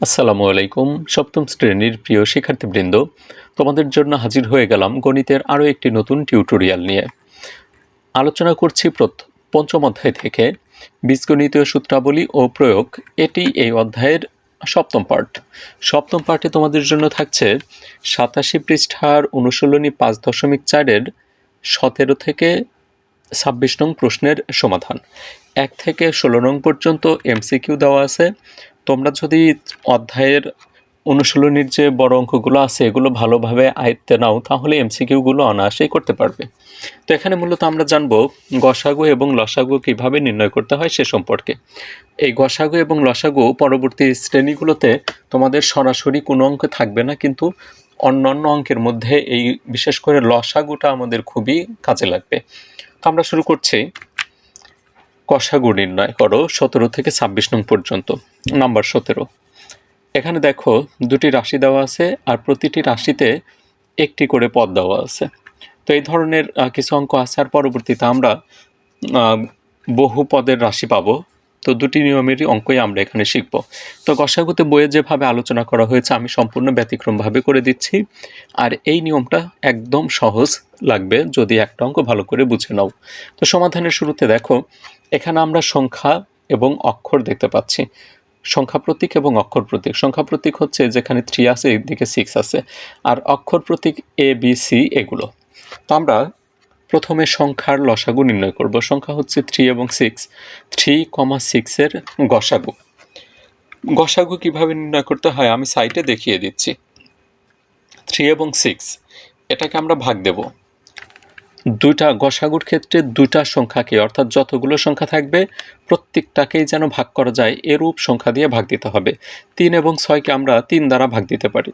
আসসালামু আলাইকুম, সপ্তম শ্রেণির প্রিয় শিক্ষার্থীবৃন্দ। তোমাদের জন্য হাজির হয়ে গেলাম গণিতের আরও একটি নতুন টিউটোরিয়াল নিয়ে। আলোচনা করছি পঞ্চম অধ্যায় থেকে বীজগণিতীয় সূত্রাবলী ও প্রয়োগ। এটি এই অধ্যায়ের সপ্তম পার্ট সপ্তম পার্টে তোমাদের জন্য থাকছে সাতাশি পৃষ্ঠার অনুশীলনী পাঁচ দশমিক চারের সতেরো থেকে ছাব্বিশ নং প্রশ্নের সমাধান। এক থেকে ষোলো নং পর্যন্ত এমসিকিউ দেওয়া আছে। তোমরা যদি অধ্যায়ের অনুশীলনীর যে বড় অঙ্কগুলো আছে, এগুলো ভালোভাবে আয়ত্তে নাও, তাহলে এমসিকিউগুলো অনায়াসেই করতে পারবে। তো এখানে মূলত আমরা জানব গসাগু এবং লসাগু কীভাবে নির্ণয় করতে হয় সে সম্পর্কে। এই গসাগু এবং লসাগু পরবর্তী শ্রেণীগুলোতে তোমাদের সরাসরি কোনো অঙ্ক থাকবে না, কিন্তু অন্যান্য অঙ্কের মধ্যে এই, বিশেষ করে লসাগুটা আমাদের খুবই কাজে লাগবে। তো আমরা শুরু করছি। কষাগু নির্ণয় করো সতেরো থেকে ছাব্বিশ নং পর্যন্ত। নাম্বার সতেরো। এখানে দেখো দুটি রাশি দেওয়া আছে আর প্রতিটি রাশিতে একটি করে পদ দেওয়া আছে। তো এই ধরনের কিছু অঙ্ক আছে আর পরবর্তীতে আমরা বহু পদের রাশি পাবো। তো দুটি নিয়মেরই অঙ্কই আমরা এখানে শিখব। তো গসাগুতে বইয়ে যেভাবে আলোচনা করা হয়েছে, আমি সম্পূর্ণ ব্যতিক্রমভাবে করে দিচ্ছি। আর এই নিয়মটা একদম সহজ লাগবে যদি একটা অঙ্ক ভালো করে বুঝে নাও। তো সমাধানের শুরুতে দেখো, এখানে আমরা সংখ্যা এবং অক্ষর দেখতে পাচ্ছি। সংখ্যা প্রতীক এবং অক্ষর প্রতীক। সংখ্যা প্রতীক হচ্ছে যেখানে থ্রি আছে, এদিকে সিক্স আছে। আর অক্ষর প্রতীক এ বি সি এগুলো। তো আমরা প্রথমে সংখ্যার লসাগু নির্ণয় করব। সংখ্যা হচ্ছে থ্রি এবং সিক্স থ্রি কমা সিক্সের গসাগু। গসাগু কীভাবে নির্ণয় করতে হয় আমি সাইটে দেখিয়ে দিচ্ছি। থ্রি এবং সিক্স এটাকে আমরা ভাগ দেব। দুইটা গসাগুর ক্ষেত্রে দুইটা সংখ্যাকে অর্থাৎ যতগুলো সংখ্যা থাকবে, প্রত্যেকটাকেই যেন ভাগ করা যায়, এরূপ সংখ্যা দিয়ে ভাগ দিতে হবে। তিন এবং ছয়কে আমরা তিন দ্বারা ভাগ দিতে পারি।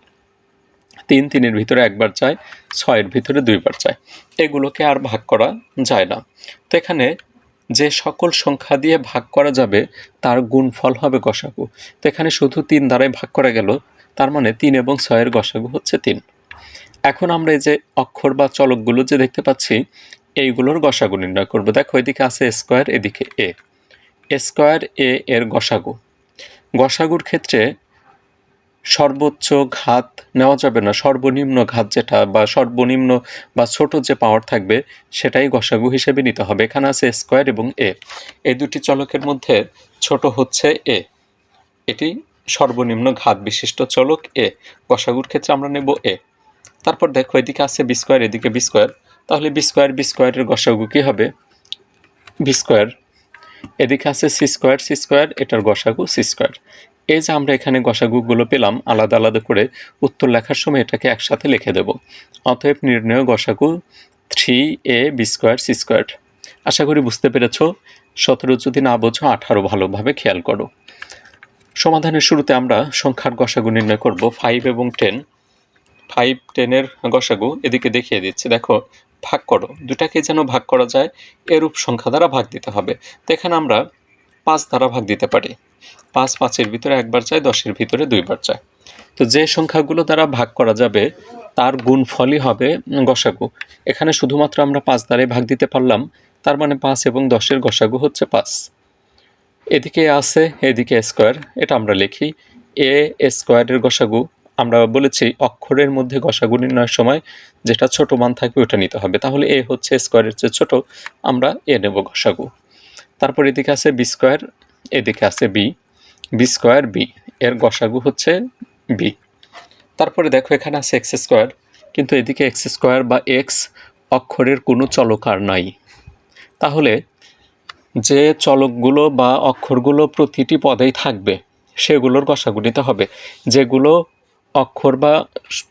তিন তিনের ভিতরে একবার যায় ছয়ের ভিতরে দুইবার যায় এগুলোকে আর ভাগ করা যায় না। তো এখানে যে সকল সংখ্যা দিয়ে ভাগ করা যাবে, তার গুণফল হবে গসাগু। তো এখানে শুধু তিন দ্বারাই ভাগ করা গেল, তার মানে তিন এবং ছয়ের গসাগু হচ্ছে তিন। এখন আমরা এই যে অক্ষর বা চলকগুলো যে দেখতে পাচ্ছি, এইগুলোর গসাগু নির্ণয় করব। দেখো, এদিকে আছে স্কোয়ার, এদিকে এ স্কোয়ার এ এর গসাগু। গসাগুর ক্ষেত্রে সর্বোচ্চ ঘাত নেওয়া যাবে না, সর্বনিম্ন ঘাত যেটা বা সর্বনিম্ন বা ছোট যে পাওয়ার থাকবে সেটাই গসাগু হিসেবে নিতে হবে। এখানে আছে স্কোয়ার এবং এ এই দুটি চলকের মধ্যে ছোট হচ্ছে এ এটি সর্বনিম্ন ঘাত বিশিষ্ট চলক এ গসাগুর ক্ষেত্রে আমরা নেব এ তারপর দেখো এদিকে আছে বি স্কোয়ার এদিকে বি স্কোয়ার তাহলে বি স্কোয়ার বি স্কোয়ারের গসাগু কী হবে? বি স্কোয়ার এদিকে আছে সি স্কোয়ার সি স্কোয়ার এটার গসাগু সি স্কোয়ার এই যে আমরা এখানে গসাগুগুলো পেলাম, আলাদা আলাদা করে উত্তর লেখার সময় এটাকে একসাথে লিখে দেব। অতএব নির্ণয় গসাগু three A B square C square. আশা করি বুঝতে পেরেছ, সতেরো যদি না বোঝো, আঠারো ভালোভাবে খেয়াল করো। সমাধানের শুরুতে আমরা সংখ্যার গসাগু নির্ণয় করব ফাইভ এবং টেন ফাইভ টেনের গসাগু এদিকে দেখিয়ে দিচ্ছি। দেখো, ভাগ করো। দুটাকে যেন ভাগ করা যায়, এরূপ সংখ্যা দ্বারা ভাগ দিতে হবে। তো এখানে আমরা পাঁচ দ্বারা ভাগ দিতে পারি। পাঁচ পাঁচের ভিতরে একবার চাই দশের ভিতরে দুইবার চাই তো যে সংখ্যাগুলো দ্বারা ভাগ করা যাবে, তার গুণফলই হবে গসাগু। এখানে শুধুমাত্র আমরা পাঁচ দ্বারাই ভাগ দিতে পারলাম, তার মানে পাঁচ এবং দশের গসাগু হচ্ছে পাঁচ। এদিকে আছে, এদিকে স্কোয়ার, এটা আমরা লিখি। এ স্কোয়ারের গসাগু, আমরা বলেছি অক্ষরের মধ্যে গসাগু নির্ণয়ের সময় যেটা ছোট মান থাকবে ওটা নিতে হবে। তাহলে এ হচ্ছে স্কোয়ারের চেয়ে ছোট, আমরা এ নেব গসাগু। তারপর এদিকে আছে বি স্কোয়ার এদিকে আছে বি বি স্কোয়ার বি এর গসাগু হচ্ছে বি তারপরে দেখো এখানে আছে এক্স স্কোয়ার কিন্তু এদিকে এক্স স্কোয়ার বা এক্স অক্ষরের কোনো চলকার নাই। তাহলে যে চলকগুলো বা অক্ষরগুলো প্রতিটি পদেই থাকবে, সেগুলোর গসাগু নিতে হবে। যেগুলো অক্ষর বা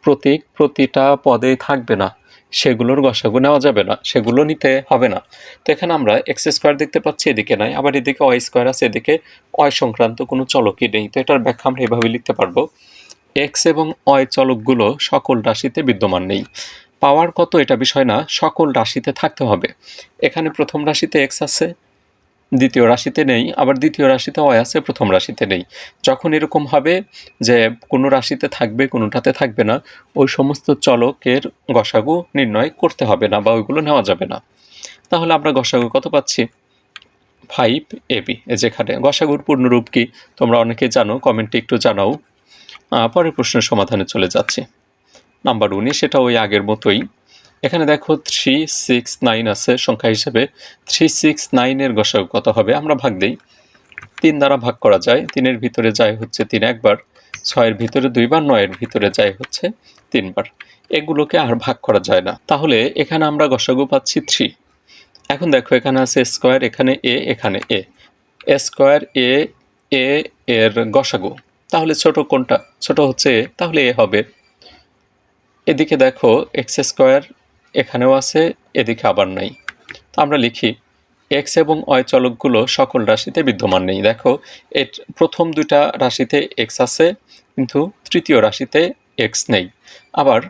প্রতীক প্রতিটা পদেই থাকবে না সেগুলোর গসাগু নেওয়া যাবে না, সেগুলো নিতে হবে না। তো এখানে আমরা এক্স স্কোয়ার দেখতে পাচ্ছি, এদিকে নাই, আবার এদিকে ওয়াই স্কোয়ার আছে, এদিকে অয় সংক্রান্ত কোনো চলকই নেই। তো এটার ব্যাখ্যা আমরা এভাবে লিখতে পারব। এক্স এবং অয় চলকগুলো সকল রাশিতে বিদ্যমান নেই। পাওয়ার কত এটা বিষয় না, সকল রাশিতে থাকতে হবে। এখানে প্রথম রাশিতে এক্স আছে দ্বিতীয় রাশিতে নেই, আবার দ্বিতীয় রাশিতে অয় আছে, প্রথম রাশিতে নেই। যখন এরকম হবে যে কোনো রাশিতে থাকবে, কোনোটাতে থাকবে না, ওই সমস্ত চলকের গসাগু নির্ণয় করতে হবে না বা ওইগুলো নেওয়া যাবে না। তাহলে আমরা গসাগু কত পাচ্ছি? ফাইভ এবি যেখানে গসাগুর পূর্ণরূপ কি? তোমরা অনেকে জানো, কমেন্টে একটু জানাও। পরের প্রশ্নের সমাধানে চলে যাচ্ছি। নাম্বার উনিশ, সেটা ওই আগের মতোই। এখানে দেখো থ্রি সিক্স নাইন আছে সংখ্যা হিসেবে। থ্রি সিক্স নাইনের গসাগু কত হবে? আমরা ভাগ দিই। তিন দ্বারা ভাগ করা যায়। তিনের ভিতরে যায় হচ্ছে তিন একবার। ছয়ের ভিতরে দুইবার, নয়ের ভিতরে যায় হচ্ছে তিনবার। এগুলোকে আর ভাগ করা যায় না। তাহলে এখানে আমরা গসাগু পাচ্ছি থ্রি এখন দেখো এখানে আছে স্কোয়ার এখানে এ এখানে এ স্কোয়ার এ এ এর গসাগু। তাহলে ছোট কোনটা? ছোট হচ্ছে তাহলে এ হবে। এদিকে দেখো এক্স স্কোয়ার এখানেও আছে, এদিকে আবার নাই। তো আমরা লিখি এক্স এবং অয় চলকগুলো সকল রাশিতে বিদ্যমান নেই। দেখো, এর প্রথম দুইটা রাশিতে এক্স আছে, কিন্তু তৃতীয় রাশিতে এক্স নেই। আবার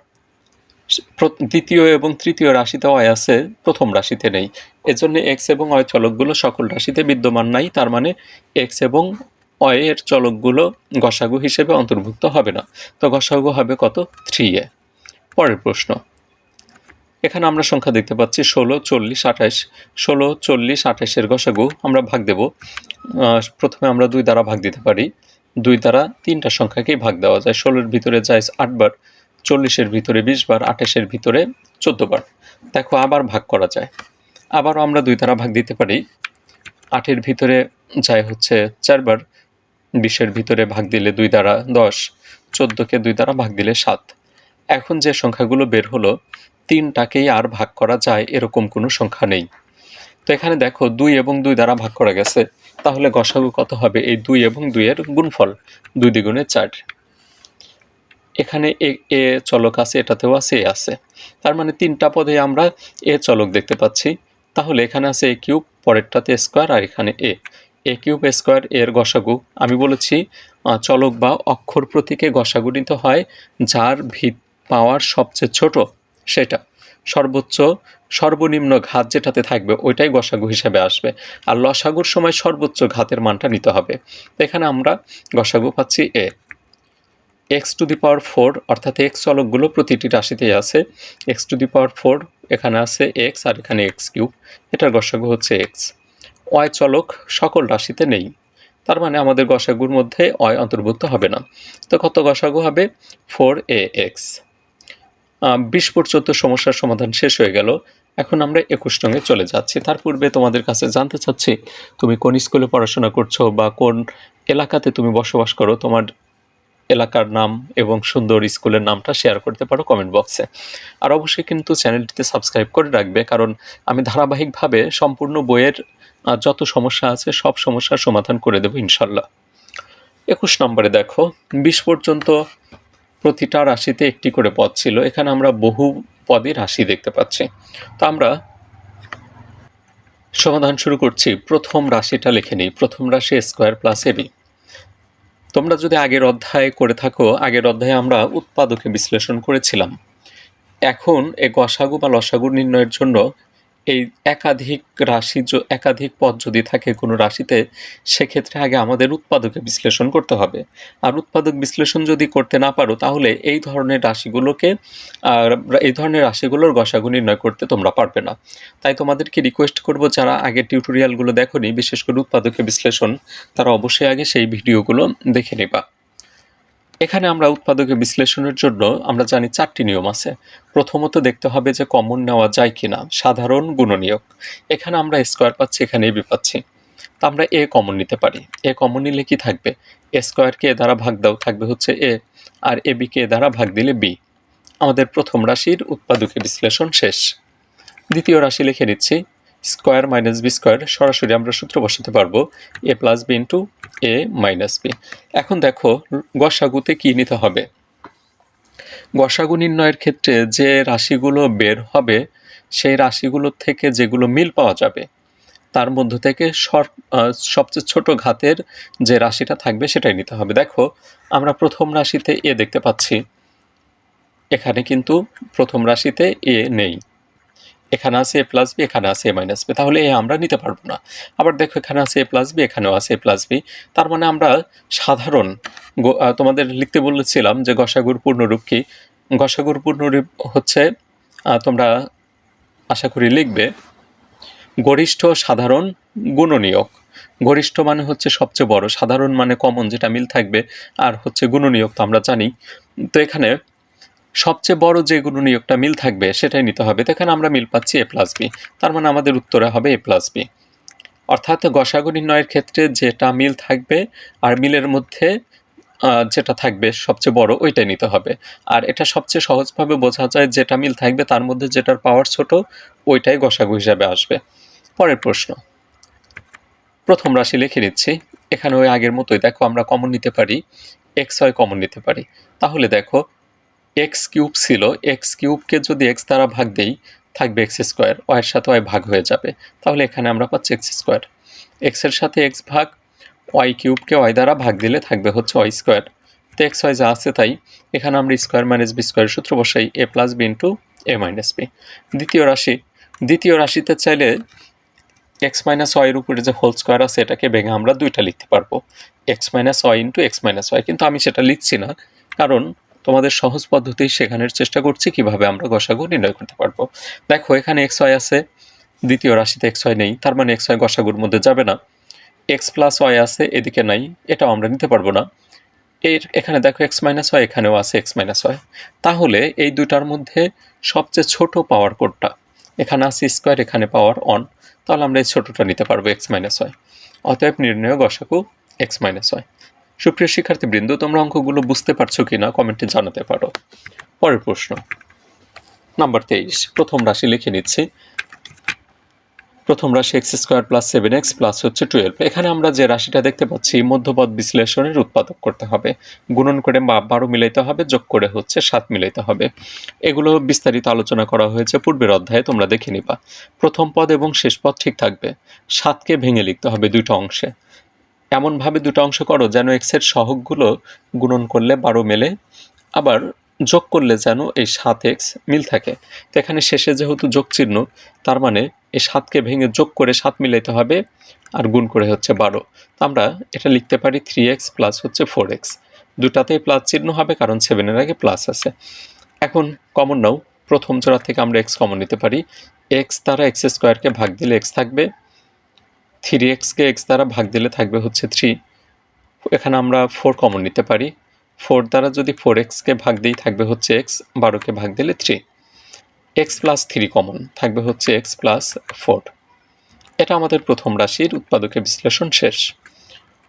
দ্বিতীয় এবং তৃতীয় রাশিতে অয় আছে, প্রথম রাশিতে নেই। এজন্য এক্স এবং অয় চলকগুলো সকল রাশিতে বিদ্যমান নাই, তার মানে এক্স এবং অয়ের চলকগুলো গসাগু হিসেবে অন্তর্ভুক্ত হবে না। তো গসাগু হবে কত? Three A. পরের প্রশ্ন এখানে আমরা সংখ্যা দেখতে পাচ্ছি ষোলো, চল্লিশ, আঠাশ। ষোলো, চল্লিশ, আঠাশের গসাগু আমরা ভাগ দেব। প্রথমে আমরা দুই দ্বারা ভাগ দিতে পারি। দুই দ্বারা তিনটা সংখ্যাকেই ভাগ দেওয়া যায়। ষোলোর ভিতরে যায় আটবার চল্লিশের ভিতরে বিশ বার, আঠাশের ভিতরে চোদ্দ বার। দেখো, আবার ভাগ করা যায়। আবারও আমরা দুই দ্বারা ভাগ দিতে পারি। আটের ভিতরে যায় হচ্ছে চারবার বিশের ভিতরে ভাগ দিলে দুই দ্বারা দশ, চোদ্দোকে দুই দ্বারা ভাগ দিলে সাত। এখন যে সংখ্যাগুলো বের হলো তিনটাকেই আর ভাগ করা যায়, এরকম কোনো সংখ্যা নেই। তো এখানে দেখো দুই এবং দুই দ্বারা ভাগ করা গেছে, তাহলে গসাগু কত হবে? এই দুই এবং দুইয়ের গুণফল, দুই দ্বিগুণে চার। এখানে এ এ চলক আছে, এটাতেও আছে, এ আছে। তার মানে তিনটা পদে আমরা এ চলক দেখতে পাচ্ছি। তাহলে এখানে আছে এ কিউব, পরেরটাতে স্কোয়ার, আর এখানে এ। এ কিউব স্কোয়ার, এর গসাগু। আমি বলেছি চলক বা অক্ষর প্রতীকে গসাগু নিতে হয়, যার ভিত পাওয়ার সবচেয়ে ছোট। সেটা। সর্বোচ্চ, সর্বনিম্ন ঘাত যেটাতে থাকবে, ওইটাই গসাগু হিসেবে আসবে। আর লসাগুর সময় সর্বোচ্চ ঘাতের মানটা নিতে হবে। এখানে আমরা গসাগু পাচ্ছি A X to the power four অর্থাৎ এক্স চলকগুলো প্রতিটি রাশিতেই আছে। X to the power four এখানে আছে এক্স আর এখানে এক্স কিউব এটার গসাগু হচ্ছে এক্স অয় চলক সকল রাশিতে নেই। তার মানে আমাদের গসাগুর মধ্যে অয় অন্তর্ভুক্ত হবে না। তো কত গসাগু হবে? ফোর এ এক্স বিশ পর্যন্ত সমস্যার সমাধান শেষ হয়ে গেল। এখন আমরা একুশ রঙে চলে যাচ্ছি। তার পূর্বে তোমাদের কাছে জানতে চাচ্ছি, তুমি কোন স্কুলে পড়াশোনা করছ বা কোন এলাকাতে তুমি বসবাস করো? তোমার এলাকার নাম এবং সুন্দর স্কুলের নামটা শেয়ার করতে পারো কমেন্ট বক্সে আর অবশ্যই কিন্তু চ্যানেলটিতে সাবস্ক্রাইব করে রাখবে, কারণ আমি ধারাবাহিকভাবে সম্পূর্ণ বইয়ের যত সমস্যা আছে সব সমস্যার সমাধান করে দেবো ইনশাল্লাহ। একুশ নম্বরে দেখো বিশ পর্যন্ত প্রতিটা রাশিতে একটি করে পদ ছিল। এখানে আমরা বহু পদে রাশি দেখতে পাচ্ছি। তো আমরা সমাধান শুরু করছি। প্রথম রাশিটা লিখে নিই। প্রথম রাশি স্কোয়ার প্লাস এবি তোমরা যদি আগের অধ্যায় করে থাকো, আগের অধ্যায়ে আমরা উৎপাদকে বিশ্লেষণ করেছিলাম। এখন এই গসাগু বা লসাগু নির্ণয়ের জন্য এই একাধিক রাশি একাধিক পদ যদি থাকে কোনো রাশিতে, সেক্ষেত্রে আগে আমাদের উৎপাদকে বিশ্লেষণ করতে হবে। আর উৎপাদক বিশ্লেষণ যদি করতে না পারো, তাহলে এই ধরনের রাশিগুলোকে এই ধরনের রাশিগুলোর গসাগু নির্ণয় করতে তোমরা পারবে না। তাই তোমাদেরকে রিকোয়েস্ট করব, যারা আগে টিউটোরিয়ালগুলো দেখোনি, বিশেষ করে উৎপাদকে বিশ্লেষণ, তারা অবশ্যই আগে সেই ভিডিওগুলো দেখে নেবা। এখানে আমরা উৎপাদকে বিশ্লেষণের জন্য আমরা জানি চারটি নিয়ম আছে। প্রথমত দেখতে হবে যে কমন নেওয়া যায় কিনা, সাধারণ গুণনীয়ক। এখানে আমরা স্কোয়ার পাচ্ছি, এখানে এবি পাচ্ছি। তা আমরা এ কমন নিতে পারি। এ কমন নিলে কি থাকবে? এ স্কোয়ারকে এ দ্বারা ভাগ দাও থাকবে হচ্ছে এ আর এ বিকে এ দ্বারা ভাগ দিলে বি আমাদের প্রথম রাশির উৎপাদকে বিশ্লেষণ শেষ। দ্বিতীয় রাশি লিখে নিচ্ছি স্কোয়ার মাইনাস বি স্কোয়ার, সরাসরি আমরা সূত্র বসাতে পারব, A plus B into A minus B. এখন দেখো, গসাগুতে কি নিতে হবে? গসাগু নির্ণয়ের ক্ষেত্রে যে রাশিগুলো বের হবে, সেই রাশিগুলোর থেকে যেগুলো মিল পাওয়া যাবে, তার মধ্য থেকে সবচেয়ে ছোট ঘাতের যে রাশিটা থাকবে সেটাই নিতে হবে। দেখো, আমরা প্রথম রাশিতে এ দেখতে পাচ্ছি, এখানে কিন্তু প্রথম রাশিতে এ নেই। এখানে আছে এ প্লাস বি এখানে আছে এ মাইনাস বি তাহলে এ আমরা নিতে পারব না। আবার দেখো এখানে আছে এ প্লাস বি এখানেও আছে এ প্লাস বি তার মানে আমরা সাধারণ তোমাদের লিখতে বলেছিলাম যে গসাগুর পূর্ণরূপ কি? গসাগুর পূর্ণরূপ হচ্ছে তোমরা আশা করি লিখবে, গরিষ্ঠ সাধারণ গুণনীয়ক। গরিষ্ঠ মানে হচ্ছে সবচেয়ে বড়, সাধারণ মানে কমন যেটা মিল থাকবে, আর হচ্ছে গুণনীয়ক তো আমরা জানি। তো এখানে সবচেয়ে বড় যে গুণনীয়কটা মিল থাকবে সেটাই নিতে হবে। তো এখানে আমরা মিল পাচ্ছি এ প্লাস বি তার মানে আমাদের উত্তরে হবে এ প্লাস বি অর্থাৎ গসাগু নির্ণয়ের ক্ষেত্রে যেটা মিল থাকবে আর মিলের মধ্যে যেটা থাকবে সবচেয়ে বড় ওইটাই নিতে হবে। আর এটা সবচেয়ে সহজভাবে বোঝা যায় যেটা মিল থাকবে তার মধ্যে যেটার পাওয়ার ছোট, ওইটাই গসাগু হিসাবে আসবে। পরের প্রশ্ন। প্রথম রাশি লিখে নিচ্ছি। এখানে ওই আগের মতোই দেখো আমরা কমন নিতে পারি এক্স হয় কমন নিতে পারি। তাহলে দেখো এক্স কিউব ছিল, এক্স কিউবকে যদি এক্স দ্বারা ভাগ দেই, থাকবে এক্স স্কোয়ার ওয়ের সাথে ওয়াই ভাগ হয়ে যাবে। তাহলে এখানে আমরা পাচ্ছি এক্স স্কোয়ার। এক্সের সাথে এক্স ভাগ, ওয়াই কিউবকে ওয়াই দ্বারা ভাগ দিলে থাকবে হচ্ছে ওয়াই স্কোয়ার। তো এক্স ওয়াই যা আছে তাই, এখানে আমরা স্কোয়ার মাইনাস বি স্কোয়ার সূত্র বসাই, A plus B into A minus B. দ্বিতীয় রাশি, দ্বিতীয় রাশিতে চাইলে এক্স মাইনাস ওয়াইয়ের উপরে যে হোল স্কোয়ার আছে, এটাকে ভেঙে আমরা দুইটা লিখতে পারব। X minus Y into X minus Y, কিন্তু আমি সেটা লিখছি না, কারণ তোমাদের সহজ পদ্ধতি শেখানোর চেষ্টা করছি, কীভাবে আমরা গসাগু নির্ণয় করতে পারব। দেখো, এখানে এক্স ওয়াই আছে, দ্বিতীয় রাশিতে এক্স ওয়াই নেই, তার মানে এক্স ওয়াই গসাগুর মধ্যে যাবে না। এক্স প্লাস ওয়াই আছে, এদিকে নাই, এটাও আমরা নিতে পারব না। এর, এখানে দেখো এক্স মাইনাস ওয়াই এখানেও আছে এক্স মাইনাস ওয়াই তাহলে এই দুটার মধ্যে সবচেয়ে ছোট পাওয়ার কোডটা, এখানে আছে স্কোয়ার এখানে পাওয়ার অন তাহলে আমরা এই ছোটোটা নিতে পারব এক্স মাইনাস ওয়াই অতএব নির্ণয় গসাকু এক্স মাইনাস ওয়াই সুপ্রিয় শিক্ষার্থীবৃন্দ, তোমরা অঙ্কগুলো বুঝতে পারছ কি না কমেন্টে জানাতে পারো। পরের প্রশ্ন, নাম্বার তেইশ, প্রথম রাশি লিখে নিচ্ছি। প্রথম রাশি X square plus seven X plus হচ্ছে টুয়েলভ। এখানে আমরা যে রাশিটা দেখতে পাচ্ছি, মধ্যপদ বিশ্লেষণের উৎপাদক করতে হবে। গুণন করে বা বারো মিলাইতে হবে, যোগ করে হচ্ছে সাত মিলাইতে হবে। এগুলো বিস্তারিত আলোচনা করা হয়েছে পূর্বের অধ্যায়ে, তোমরা দেখে নিবা। প্রথম পদ এবং শেষ পদ ঠিক থাকবে। সাতকে ভেঙে লিখতে হবে দুইটা অংশে। এমনভাবে দুটো অংশ করো যেন এক্সের সহগগুলো গুণন করলে বারো মেলে, আবার যোগ করলে যেন এই সাত এক্স মিল থাকে। তো এখানে শেষে যেহেতু যোগ চিহ্ন, তার মানে এই সাতকে ভেঙে যোগ করে সাত মিলাইতে হবে আর গুণ করে হচ্ছে বারো। তো আমরা এটা লিখতে পারি থ্রি এক্স প্লাস হচ্ছে ফোর এক্স দুটাতেই প্লাস চিহ্ন হবে কারণ সেভেনের আগে প্লাস আছে। এখন কমন নাও। প্রথম জোড়া থেকে আমরা এক্স কমন নিতে পারি। এক্স দ্বারা এক্স স্কোয়ারকে ভাগ দিলে এক্স থাকবে। থ্রি এক্সকে এক্স দ্বারা ভাগ দিলে থাকবে হচ্ছে থ্রি এখানে আমরা ফোর কমন নিতে পারি। ফোর দ্বারা যদি ফোর এক্সকে ভাগ দিই থাকবে হচ্ছে এক্স বারোকে ভাগ দিলে three X plus three common থাকবে হচ্ছে এক্স প্লাস ফোর এটা আমাদের প্রথম রাশির উৎপাদকের বিশ্লেষণ শেষ।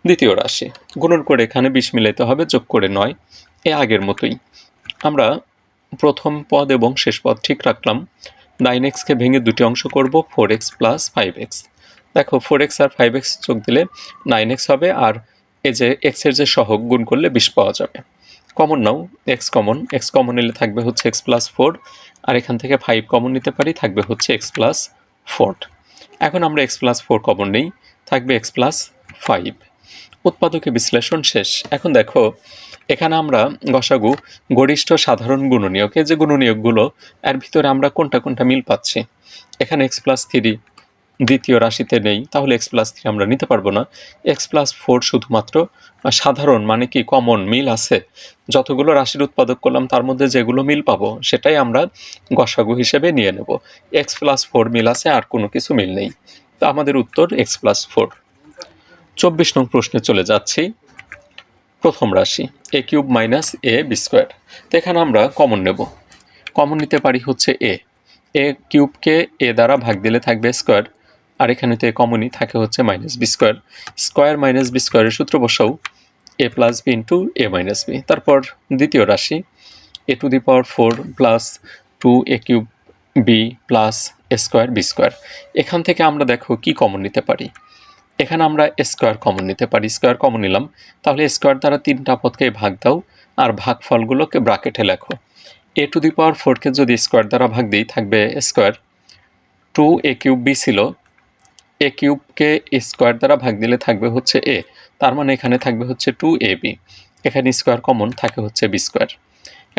দ্বিতীয় রাশি, গুণন করে এখানে বিষ মিলাইতে হবে, যোগ করে নয়। এ আগের মতোই। আমরা প্রথম পদ এবং শেষ পদ ঠিক রাখলাম। নাইন এক্সকে ভেঙে দুটি অংশ করব four X plus five X দেখো ফোর এক্স আর ফাইভ এক্স যোগ দিলে নাইন এক্স হবে আর এই যে এক্সের যে সহগ গুণ করলে বিশ পাওয়া যাবে। কমন নাও এক্স কমন এক্স কমন নিলে থাকবে হচ্ছে এক্স প্লাস ফোর আর এখান থেকে ফাইভ কমন নিতে পারি, থাকবে হচ্ছে এক্স প্লাস ফোর এখন আমরা এক্স প্লাস ফোর কমন নেই, থাকবে এক্স প্লাস ফাইভ উৎপাদকে বিশ্লেষণ শেষ। এখন দেখো, এখানে আমরা গসাগু গরিষ্ঠ সাধারণ গুণনীয়কে যে গুণনীয়কগুলো, এর ভিতরে আমরা কোনটা কোনটা মিল পাচ্ছি? এখানে এক্স প্লাস থ্রি দ্বিতীয় রাশিতে নেই, তাহলে এক্স প্লাস থ্রি আমরা নিতে পারব না। এক্স প্লাস ফোর শুধুমাত্র সাধারণ মানে কি কমন মিল আছে। যতগুলো রাশির উৎপাদক করলাম, তার মধ্যে যেগুলো মিল পাবো, সেটাই আমরা গসাগু হিসেবে নিয়ে নেব। এক্স প্লাস ফোর মিল আছে, আর কোনো কিছু মিল নেই। তো আমাদের উত্তর এক্স প্লাস ফোর চব্বিশ নং প্রশ্নে চলে যাচ্ছি। প্রথম রাশি a cube minus a b square তো এখানে আমরা কমন নেব। কমন নিতে পারি হচ্ছে এ এ কিউবকে এ দ্বারা ভাগ দিলে থাকবে স্কোয়ার আর এখানে তো এ কমনই থাকে হচ্ছে minus b square square minus b স্কোয়ারের সূত্র বসাও। A plus b into a minus b তারপর দ্বিতীয় রাশি a to the power four plus two a cube b plus a square b square এখান থেকে আমরা দেখো কি কমন নিতে পারি। এখানে আমরা স্কোয়ার কমন নিতে পারি। স্কোয়ার কমন নিলাম। তাহলে স্কোয়ার দ্বারা তিনটা পদকে ভাগ দাও আর ভাগ ফলগুলোকে ব্রাকেটে লেখো। এ টু দি পাওয়ার ফোরকে যদি স্কোয়ার দ্বারা ভাগ দিই, থাকবে square two a cube b ছিল। এ কিউবকে স্কোয়ার দ্বারা ভাগ দিলে থাকবে হচ্ছে এ। তার মানে এখানে থাকবে হচ্ছে টু এ বি। এখানে স্কোয়ার কমন থাকে হচ্ছে বি স্কোয়ার।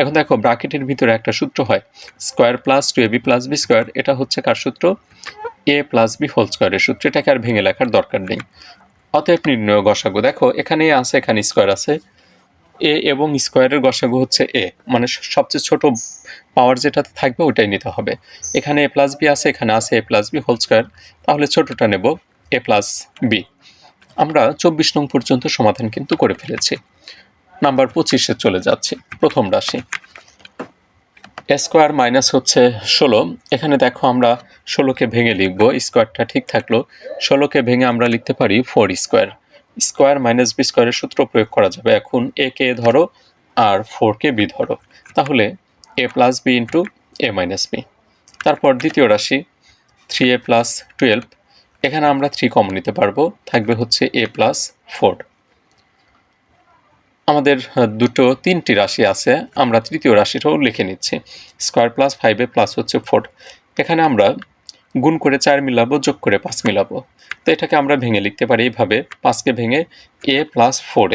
এখন দেখো ব্রাকেটের ভিতরে একটা সূত্র হয়। Square plus two a b plus b square, এটা হচ্ছে কার সূত্র? এ প্লাস বি হোল স্কোয়ারের সূত্র। এটাকে আর ভেঙে লেখার দরকার নেই। অতএব নির্ণয় গসাগু। দেখো এখানে আছে, এখানে স্কোয়ার আছে। এ এবং স্কোয়ারের গসাগু হচ্ছে এ মানে সবচেয়ে ছোট পাওয়ার যেটাতে থাকবে ওটাই নিতে হবে। এখানে এ প্লাস বি আছে, এখানে আছে a plus b whole square তাহলে ছোটোটা নেব এ প্লাস বি আমরা চব্বিশ নং পর্যন্ত সমাধান কিন্তু করে ফেলেছি। নাম্বার পঁচিশে চলে যাচ্ছি, প্রথম রাশি। স্কোয়ার মাইনাস হচ্ছে ষোলো। এখানে দেখো আমরা ষোলোকে ভেঙে লিখব স্কোয়ারটা ঠিক থাকল। ষোলোকে ভেঙে আমরা লিখতে পারি four square square minus b স্কোয়ারের সূত্র প্রয়োগ করা যাবে। এখন এ কে ধরো, আর ফোর কে বি ধরো। তাহলে a plus b into a minus b তারপর দ্বিতীয় রাশি থ্রি এ প্লাস টুয়েলভ এখানে আমরা থ্রি কমন নিতে পারব, থাকবে হচ্ছে এ প্লাস ফোর আমাদের দুটো তিনটি রাশি আছে, আমরা তৃতীয় রাশিটাও লিখে নিচ্ছি। স্কোয়ার প্লাস ফাইভে প্লাস হচ্ছে ফোর এখানে আমরা গুণ করে চার মিলাবো, যোগ করে পাঁচ মিলাবো। তো এটাকে আমরা ভেঙে লিখতে পারি এইভাবে, পাঁচকে ভেঙে এ প্লাস ফোর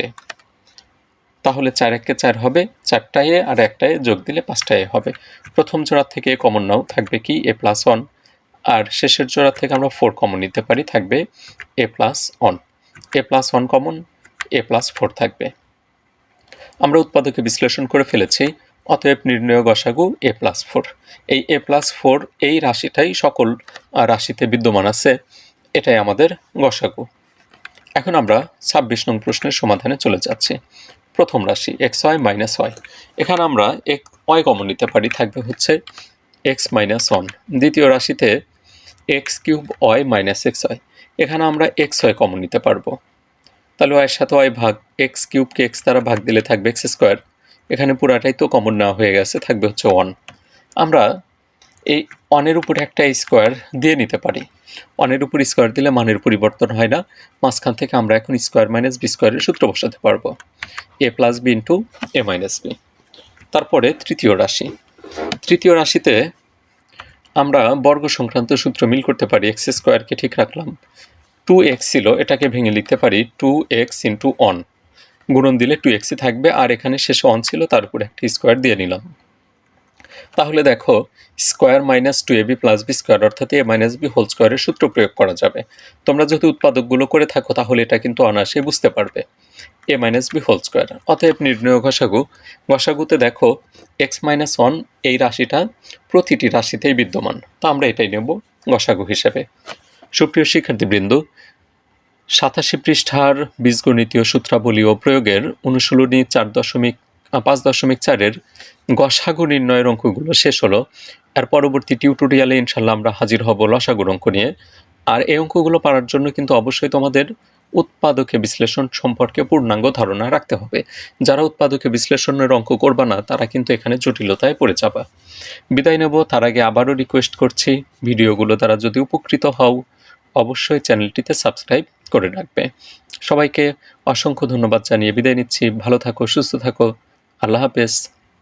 তাহলে চার একে চার হবে চারটা এ আর একটা এ যোগ দিলে পাঁচটা এ হবে। প্রথম জোড়া থেকে কমন নাও, থাকবে কি? এ প্লাস ওয়ান আর শেষের জোড়া থেকে আমরা ফোর কমন নিতে পারি, থাকবে a plus one a plus one common a plus four থাকবে। আমরা উৎপাদকে বিশ্লেষণ করে ফেলেছি। অতএব নির্ণয় গসাগু এ প্লাস ফোর এই এ প্লাস ফোর এই রাশিটাই সকল রাশিতে বিদ্যমান আছে। এটাই আমাদের গসাগু এখন আমরা ছাব্বিশ নং প্রশ্নের সমাধানে চলে যাচ্ছি। প্রথম রাশি এক্স ওয়াই মাইনাস ওয়াই এখানে আমরা এক ওয়াই কমন নিতে পারি, থাকবে হচ্ছে এক্স মাইনাস ওয়ান দ্বিতীয় রাশিতে x cube y minus x y এখানে আমরা এক্স ওয়াই কমন নিতে পারব। তাহলে ওয়াইয়ের সাথে ওয়াই ভাগ এক্স কিউবকে এক্স দ্বারা ভাগ দিলে থাকবে এক্স স্কোয়ার এখানে পুরাটাই তো কমন নেওয়া হয়ে গেছে, থাকবে হচ্ছে ওয়ান আমরা এই ওয়ানের উপরে একটা স্কোয়ার দিয়ে নিতে পারি। অনের উপর স্কোয়ার দিলে মানের পরিবর্তন হয় না, মাঝখান থেকে আমরা এখন স্কোয়ার মাইনাস বি স্কোয়ারের সূত্র বসাতে পারব। A plus b into a minus b তারপরে তৃতীয় রাশি। তৃতীয় রাশিতে আমরা বর্গ সংক্রান্ত সূত্র মিল করতে পারি এক্স স্কোয়ারকে ঠিক রাখলাম। টু এক্স ছিল, এটাকে ভেঙে লিখতে পারি টু এক্স ইন্টু অন গুণন দিলে টু এক্সই থাকবে, আর এখানে শেষে অন ছিল, তার উপরে একটা স্কোয়ার দিয়ে নিলাম। তাহলে দেখো square minus two a b plus b square অর্থাৎ এ মাইনাস বি হোল স্কোয়ারের সূত্র প্রয়োগ করা যাবে। তোমরা যদি উৎপাদকগুলো করে থাকো, তাহলে এটা কিন্তু অনায়াসে বুঝতে পারবে। A minus b whole square অতএব নির্ণয় ঘষাগু ঘষাগুতে দেখো এক্স মাইনাস ওয়ান এই রাশিটা প্রতিটি রাশিতেই বিদ্যমান। তো আমরা এটাই নেব ঘষাগু হিসেবে। সুপ্রিয় শিক্ষার্থীবৃন্দ সাতাশি পৃষ্ঠার বীজগণিতীয় সূত্রাবলী ও প্রয়োগের অনুশীলনী চার দশমিক পাঁচ দশমিক চারের গসাগু নির্ণয়ের অঙ্কগুলো শেষ হলো। এর পরবর্তী টিউটোরিয়ালে ইনশাল্লাহ আমরা হাজির হব লসাগুর অঙ্ক নিয়ে। আর এই অঙ্কগুলো পারার জন্য কিন্তু অবশ্যই তোমাদের উৎপাদকে বিশ্লেষণ সম্পর্কে পূর্ণাঙ্গ ধারণা রাখতে হবে। যারা উৎপাদকে বিশ্লেষণের অঙ্ক করবা না, তারা কিন্তু এখানে জটিলতায় পড়ে যাবা। বিদায় নেব, তার আগে আবারও রিকোয়েস্ট করছি, ভিডিওগুলো দ্বারা যদি উপকৃত হও, অবশ্যই চ্যানেলটিতে সাবস্ক্রাইব করে রাখবে সবাইকে অসংখ্য ধন্যবাদ জানিয়ে বিদায় নিচ্ছি। ভালো থাকো সুস্থ থাকো। আল্লাহ হাফেজ।